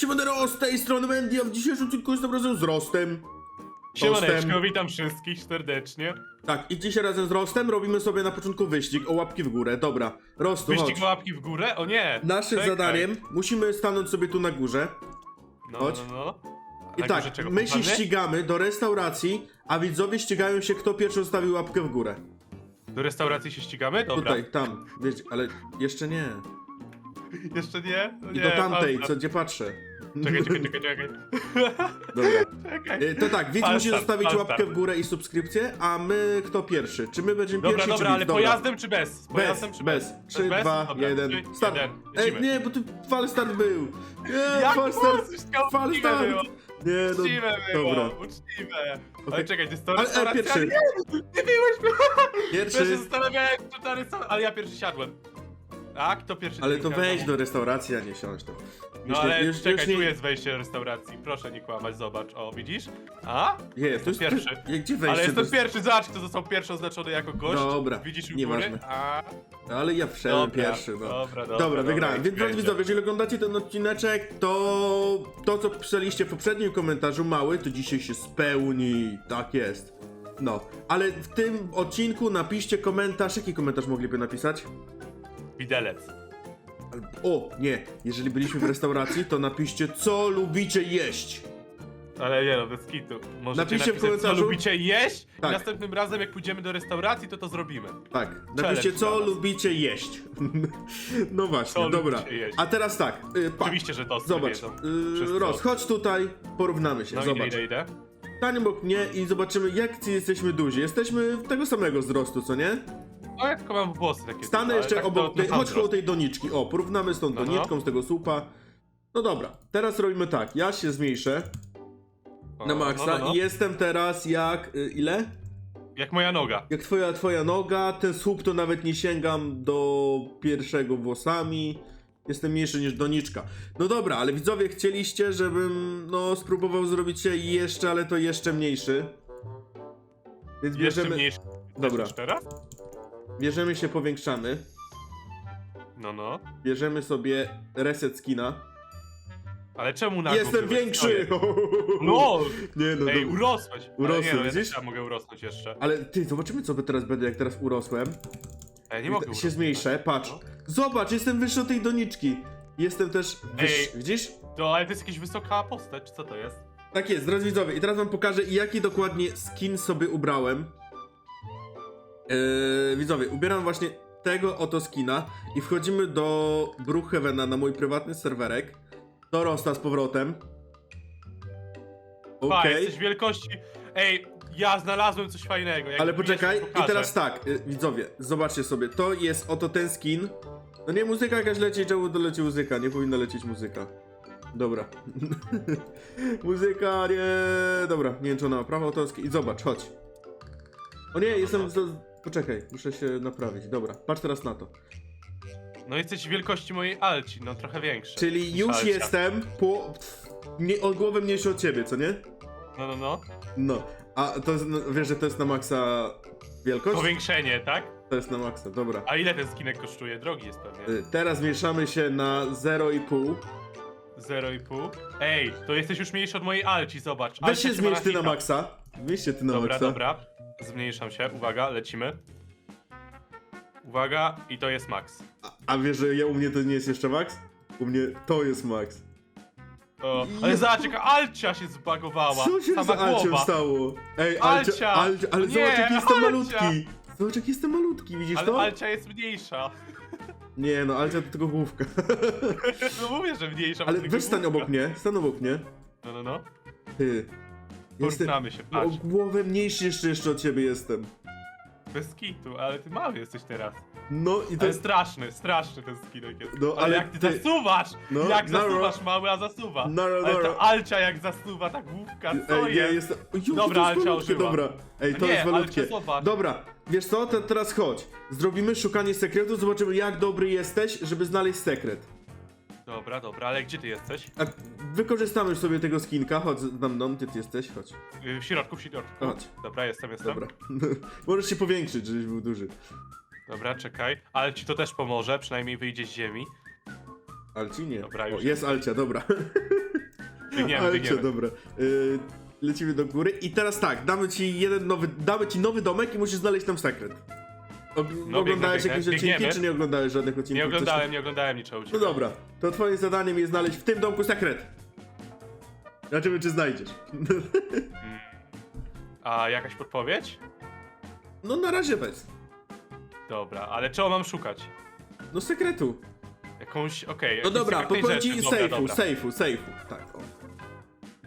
Siemanero, z tej strony Mandy, a w dzisiejszym odcinku jestem razem z Rostem. Siemaneczko, Rostem. witam wszystkich serdecznie. Tak, i dzisiaj razem z Rostem robimy sobie na początku wyścig o łapki w górę. Dobra, Rostu, Wyścig chodź. łapki w górę? O nie! Naszym Czekaj. zadaniem musimy stanąć sobie tu na górze. No, chodź. no, no. I Na tak, czego, my się fontanny? ścigamy do restauracji, a widzowie ścigają się, kto pierwszy ustawił łapkę w górę. Do restauracji się ścigamy? Dobra. Tutaj, tam, wiesz, ale jeszcze nie. Jeszcze nie? No I nie, do tamtej, co gdzie patrzę. Czekaj, czekaj, czekaj, czekaj. Dobra. czekaj. Y, To tak, widz Falstart, musi zostawić falstart. łapkę w górę i subskrypcję, a my kto pierwszy? Czy my będziemy Dobra, pierwsi, dobra, czy ale widz? Pojazdem czy bez? Bez, Pojazdem czy bez. bez? 3, Bez? 2, Dobra, 1. trzy, Start. jeden. Ej, Lecimy. nie, bo tu fal start był. Nie, Jak fal start. było? Nie, no. Uczciwe było, Dobra. uczciwe. Ale Okej. czekaj, to jest to Ale e, restauracja? pierwszy. Nie, nie byłeś Ja się Pierwszy. zastanawiałem, czy to restauracja, ale ja pierwszy siadłem. Tak, to pierwszy Ale to wejdź do restauracji, a nie siąść tam. No ale czekaj, tu jest wejście do restauracji. Proszę nie kłamać, zobacz. O, widzisz? A? Jest, to jest pierwszy. Gdzie wejście Ale jestem do... pierwszy, zobacz, kto został pierwszy oznaczony jako gość. Dobra, Widzisz u góry? nieważne. A, Ale ja wszedłem pierwszy, no. Dobra, dobra, Dobra, wygrałem. Więc drodzy widzowie, jeżeli oglądacie ten odcineczek, to to, co pisaliście w poprzednim komentarzu, mały, to dzisiaj się spełni. Tak jest. No, ale w tym odcinku napiszcie komentarz. Jaki komentarz mogliby napisać? Widelec. O, nie. Jeżeli byliśmy w restauracji, to napiszcie, co lubicie jeść. Ale nie no, bez kitu. Możecie Napiszcie w napisać, komentarzu. co lubicie jeść Tak. i następnym razem jak pójdziemy do restauracji, to to zrobimy. Tak, napiszcie, co nas. lubicie jeść. no właśnie, Co dobra. lubicie jeść. A teraz tak, y. Oczywiście, że to Zobacz, wiedzą. Wszyscy Ros, o- chodź tutaj, porównamy się, No idę, zobacz. idę, idę. Stań obok mnie i zobaczymy, jak ci jesteśmy duzi. Jesteśmy tego samego wzrostu, co nie? No ja tylko mam włosy takie. Stanę ale jeszcze tak obok to- tej, to chodź koło wzrost. tej doniczki. O, porównamy z tą No, no. doniczką, z tego słupa. No dobra, teraz robimy tak, ja się zmniejszę O, na maksa no, no, no. i jestem teraz jak, y, ile? Jak moja noga. Jak twoja, twoja noga, ten słup to nawet nie sięgam do pierwszego włosami. Jestem mniejszy niż doniczka. No dobra, ale widzowie chcieliście, żebym no spróbował zrobić się jeszcze, ale to jeszcze mniejszy. Więc Jeszcze bierzemy, mniejszy. Dobra. Teraz? Bierzemy się, powiększamy. No, no. Bierzemy sobie reset skina. Ale czemu na Jestem większy! No! Nie no, Ej, dobra. urosłeś. Ale Urosłem, nie, no, ja widzisz? też mogę urosnąć jeszcze. Ale ty, zobaczymy co by teraz będę, jak teraz urosłem. Ej, nie mogę się zmniejszę, patrz. No. Zobacz, jestem wyższy od tej doniczki. Jestem też wyższy, Ej. widzisz? To, ale to jest jakaś wysoka postać, co to jest? Tak jest, drodzy widzowie, i teraz wam pokażę, jaki dokładnie skin sobie ubrałem. Yy, widzowie, ubieram właśnie tego oto skina i wchodzimy do Brookhavena na mój prywatny serwerek. Do Rosta z powrotem. Pa, Okej, jesteś wielkości... Ej, ja znalazłem coś fajnego. jak ale poczekaj, i pokażę. teraz tak, yy, widzowie, zobaczcie sobie, to jest oto ten skin. No nie, muzyka jakaś leci, czemu to leci muzyka? Nie powinna lecieć muzyka. Dobra. muzyka, nie. Dobra, nie wiem czy ona ma prawo autorskie. I zobacz, chodź. O nie, jestem. Poczekaj, muszę się naprawić. Dobra, patrz teraz na to. No jesteś wielkości mojej Alci, no trochę większy. Czyli już Alcia. jestem po. Nie, o głowę mniejszy od ciebie, co nie? No, no, no. No. A to jest, no, wiesz, że to jest na maksa wielkość? Powiększenie, tak? To jest na maksa, dobra. A ile ten skinek kosztuje? Drogi jest pewnie. Y, Teraz mieszamy się na 0,5. 0,5. Ej, to jesteś już mniejszy od mojej Alci, zobacz. Weź Alcia się ma zmieść ty na hita. maksa. Zmieść się ty na Dobra, maksa. dobra. Zmniejszam się, uwaga, lecimy. Uwaga, i to jest max. A, a wiesz, że ja u mnie to nie jest jeszcze max? U mnie to jest max. O, ale zobacz, jaka Alcia się zbagowała. Co się Sama z Alcią głowa. stało? Ej, Alcia, Alcia! Alcia ale Nie, zobacz jaki jestem Alcia! malutki. Zobacz jaki jestem malutki, widzisz Ale to? Alcia jest mniejsza. Nie no, Alcia to tylko główka. No mówię, że mniejsza. bo Ale tylko weź stań główka. obok mnie, stań obok mnie. No, no, no. Ty. Porównamy się, o patrz. głowę mniejszy jeszcze, jeszcze od ciebie jestem. Bez kitu, ale ty mały jesteś teraz. No i to Ale jest... straszny, straszny ten skinek jest. No, ale, ale jak ty, ty- zasuwasz! No, jak naro. zasuwasz mały, a zasuwa. Naro, Ale naro. ta Alcia jak zasuwa, ta główka, co Ej, ja jest? jestem... O, Jezu, Dobra, to jest Alcia malutkie, ożyła. dobra. Ej, to Nie, jest malutkie. Alcia, zobacz. Dobra, wiesz co, Te, teraz chodź. Zrobimy szukanie sekretu, zobaczymy jak dobry jesteś, żeby znaleźć sekret. Dobra, dobra, ale gdzie ty jesteś? A wykorzystamy sobie tego skinka, chodź za mną, ty, ty jesteś, chodź. Y, W środku, w środku. Chodź. Dobra, jestem, jestem. Dobra. Możesz się powiększyć, żebyś był duży. Dobra, czekaj. Ale ci to też pomoże, przynajmniej wyjdzie z ziemi. Alci nie. Dobra, o, już jest Alcia, dobra. Biegniemy, Ale biegniemy. dobra. Y, lecimy do góry i teraz tak, damy ci jeden nowy, damy ci nowy domek i musisz znaleźć tam sekret. Og No, oglądałeś biegnę, jakieś biegnę. odcinki, Biegniemy. czy nie oglądałeś żadnych odcinków? Nie Coś oglądałem, nie oglądałem niczego u No dobra, to twoim zadaniem jest znaleźć w tym domku sekret. Zobaczymy, czy znajdziesz. A jakaś podpowiedź? No na razie bez. Dobra, ale czego mam szukać? No sekretu. Jakąś, okej. No dobra, sekretnej rzeczy. ci Dobra, sejfu, dobra. sejfu, sejfu. Tak.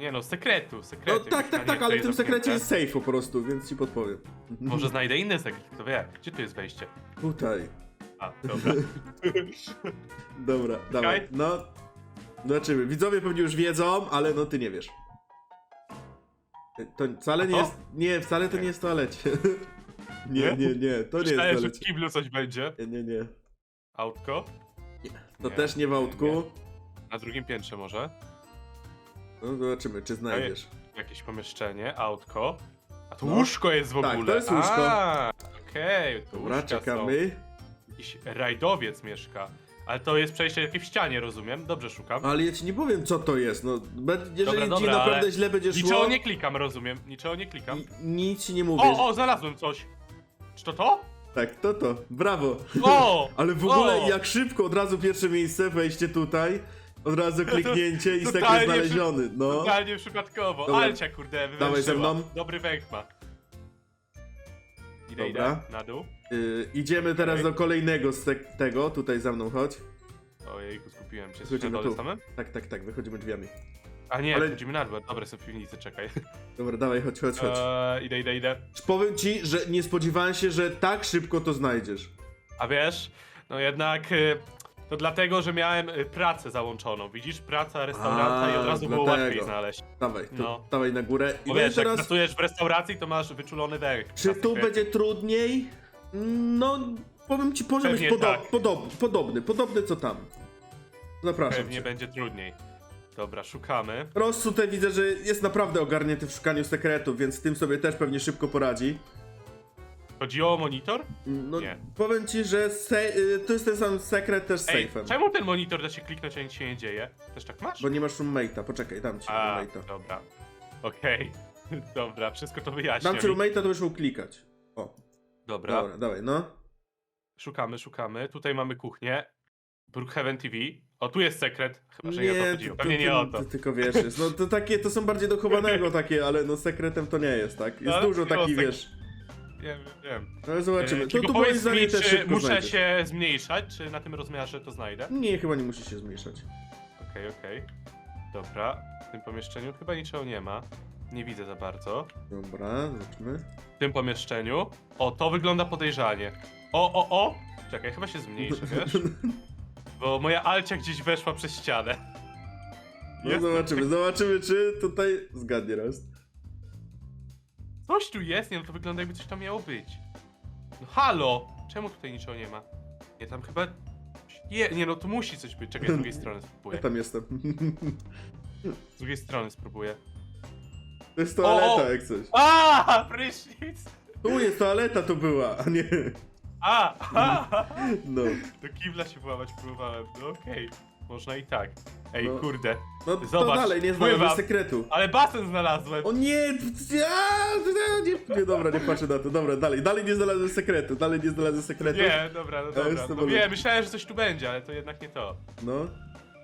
Nie no, sekretu, No sekretu. tak, tak, tak, ale w tym sekrecie jest sejf po prostu, więc ci podpowiem. Może znajdę inny sekret, kto wie. Gdzie tu jest wejście? Tutaj. A, dobra. Dobra, dawaj. No. Zobaczymy. Widzowie pewnie już wiedzą, ale no ty nie wiesz. To wcale nie jest. Nie, wcale to nie jest w toalecie. Nie, Nie? nie, nie, to nie jest Myślałem, że w toalecie. kiblu coś będzie. Nie, nie, nie. Autko? To Nie, też nie w autku. Na drugim piętrze może? No zobaczymy, czy znajdziesz. Jakieś pomieszczenie, autko. A tu No. łóżko jest w Tak, ogóle. to jest łóżko. A, Okej, tu Dobra, łóżka czekamy. Jakiś rajdowiec mieszka. Ale to jest przejście jakieś w ścianie, rozumiem? Dobrze szukam. Ale ja ci nie powiem, co to jest. No, be- jeżeli Dobra, ci dobra, naprawdę ale źle będzie Niczego szło, nie klikam, rozumiem. Niczego nie klikam. nic ci nie mówię. O, o, znalazłem coś. Czy to to? Tak, to to. Brawo. O! Ale w ogóle o! jak szybko od razu pierwsze miejsce, wejście tutaj, od razu kliknięcie i sekret Totalnie znaleziony. No. Totalnie przypadkowo. Dobra. Alcia, kurde, Dawaj ze wywęszyła. mną. Dobry węch ma. Idę, Dobra. idę. Na dół. Y, idziemy teraz do kolejnego z te- tego, tutaj za mną chodź. Ojejku, skupiłem się. Chodzimy na dole tu. Tak, tak, tak, wychodzimy drzwiami. A nie, Ale- chodzimy na dół. Dobra, są w piwnicy, czekaj. Dobra, dawaj, chodź, chodź, chodź. Eee, idę, idę, idę. Powiem ci, że nie spodziewałem się, że tak szybko to znajdziesz. A wiesz, no jednak y, to dlatego, że miałem y, pracę załączoną. Widzisz, praca restauranta i od A, razu było dlatego. łatwiej znaleźć. Dawaj, tu, No. dawaj na górę. I Bo wiesz, jak teraz, pracujesz w restauracji, to masz wyczulony węch. czy tu będzie trudniej? No, powiem ci, poziom jest Pewnie podo- tak. podobny, podobny, podobny co tam. Zapraszam Pewnie cię. będzie trudniej. Dobra, szukamy. Ross tutaj widzę, że jest naprawdę ogarnięty w szukaniu sekretów, więc z tym sobie też pewnie szybko poradzi. Chodziło o monitor? No, Nie. powiem ci, że se- y, to jest ten sam sekret też z Ej, sejfem. czemu ten monitor da się kliknąć, a nic się nie dzieje? Też tak masz? Bo nie masz roommate'a, poczekaj, dam ci A, roommate'a. dobra. Okej. Dobra, wszystko to wyjaśnia Dam ci roommate'a, to już mógł klikać. O, Dobra. dobra, dawaj, no. Szukamy, szukamy. Tutaj mamy kuchnię. Brookhaven TV. O, tu jest sekret. Chyba, że nie, o to chodziło. Pewnie nie o to. ty tylko wiesz, jest, no to takie, to są bardziej do chowanego takie, ale no sekretem to nie jest, tak? Jest Ale dużo było takich, sek- wiesz. Wiem, wiem. Ale zobaczymy. E, To tylko tu moim powiedz zdaniem mi, też czy szybko muszę znajdziesz. się zmniejszać, czy na tym rozmiarze to znajdę? Nie, chyba nie musi się zmniejszać. Okej, okej. Dobra. W tym pomieszczeniu chyba niczego nie ma. Nie widzę za bardzo. Dobra, zobaczmy. W tym pomieszczeniu. O, to wygląda podejrzanie. O, o, o! Czekaj, chyba się zmniejszę, wiesz? Bo moja Alcia gdzieś weszła przez ścianę. No Jest zobaczymy, zobaczymy, czy tutaj zgadnie raz. Coś tu jest, nie no to wygląda jakby coś tam miało być. No halo! Czemu tutaj niczego nie ma? Nie, tam chyba... Nie, nie no tu musi coś być. Czekaj, z drugiej strony Ja spróbuję. tam jestem. Z drugiej strony spróbuję. To jest toaleta o! jak coś. A, prysznic! Tu jest toaleta, to była, a nie. A, a, No. Do kibla się włamać próbowałem. No okej. Można i tak. Ej, No. kurde. No to Zobacz, dalej, nie znalazłem pływam. sekretu. Ale basen znalazłem. O nie! a, nie, nie, dobra, nie patrzę na to. Dobra, dalej, dalej nie znalazłem sekretu, dalej nie znalazłem sekretu. Nie, dobra, no dobra. jestem No wiem, myślałem, że coś tu będzie, ale to jednak nie to. No.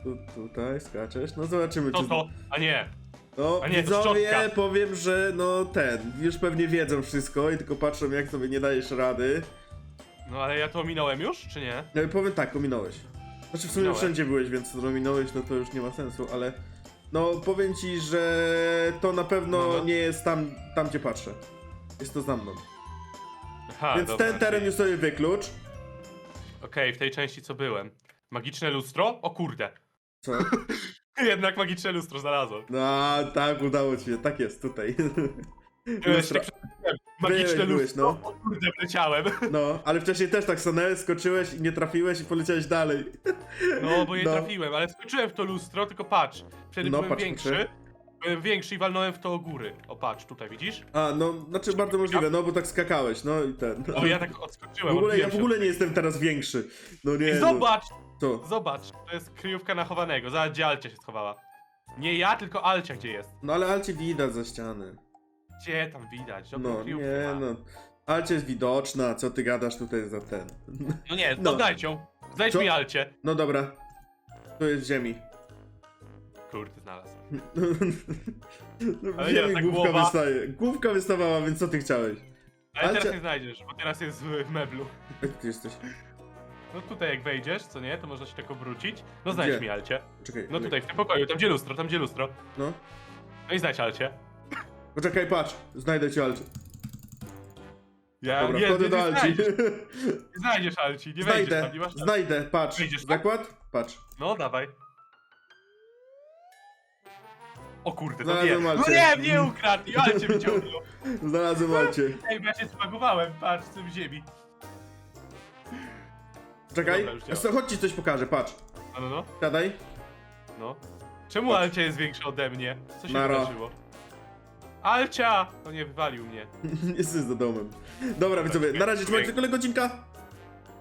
Tu, tutaj skaczesz. No zobaczymy, To czy. to, a nie. No, A nie, to widzowie, szczotka. powiem, że no ten, już pewnie wiedzą wszystko i tylko patrzą, jak sobie nie dajesz rady. No ale ja to ominąłem już, czy nie? No i powiem tak, ominąłeś. Znaczy w sumie Ominąłem. wszędzie byłeś, więc ominąłeś, no to już nie ma sensu, ale no powiem ci, że to na pewno No, no. nie jest tam, tam gdzie patrzę. Jest to za mną. Aha, więc dobra. ten teren już sobie wyklucz. Okej, w tej części co byłem. Magiczne lustro? O kurde. Co? Jednak magiczne lustro znalazłem. No tak, udało ci się, tak jest, tutaj. Ja Lustro. się przestraszyłem. Magiczne Byłeś, byłeś, lustro? no. O kurde, wleciałem. No, ale wcześniej też tak stanęłeś, skoczyłeś i nie trafiłeś i poleciałeś dalej. No, bo nie No. trafiłem, ale skoczyłem w to lustro, tylko patrz. Wtedy No, byłem patrz, większy. Byłem większy i walnąłem w to o góry. O, patrz, tutaj widzisz? A, no, znaczy bardzo możliwe, no bo tak skakałeś, no i ten. O, ja tak W odskoczyłem. ogóle, ja w ogóle nie jestem teraz większy. No nie, I no. zobacz, Co? zobacz, to jest kryjówka na chowanego. Gdzie Alcia się schowała. Nie ja, tylko Alcia gdzie jest. No ale Alcie widać za ściany. Gdzie tam widać? Dobrą No, nie ma. no. Alcie jest widoczna, co ty gadasz tutaj za ten. No nie, No. no. dajcie ją. Znajdź Co? mi Alcie. No dobra. Tu jest w ziemi. Kurde, znalazł. W Ale ziemi główka głowa. wystaje. Główka wystawała, więc co ty chciałeś? Ale Alcia- teraz nie znajdziesz, bo teraz jest w meblu. Ty jesteś? No tutaj jak wejdziesz, co nie, to można się tak obrócić. No znajdź Gdzie? mi Alcie. Czekaj. No tutaj, w tym pokoju, tam gdzie lustro, tam gdzie lustro. No. No i znajdź Alcie. Poczekaj, patrz. Znajdę cię Alcie. Ja Dobra, nie, wchodzę nie, do nie Alci. znajdziesz, nie znajdziesz Alci, nie wejdziesz Znajdę, tam, nie masz znajdę, patrz. Wejdziesz tam? Zakład? Patrz. No dawaj. O kurde, to Znalazłem nie. No Alcie. nie, nie ukradł, i Alcie wyciągnął. Znalazłem Alcie. Ej, bo ja się spagowałem, patrz, w tym ziemi. Czekaj. Dobra, już działa. Sto- Chodź ci coś pokażę, patrz. No, no, no. Siadaj. no. Czemu. Alcia jest większa ode mnie? Co się Nara. wydarzyło? Alcia! No nie, wywalił mnie. Jesteś za domem. Dobra, widzowie, na razie trzymajcie tylko godzinka.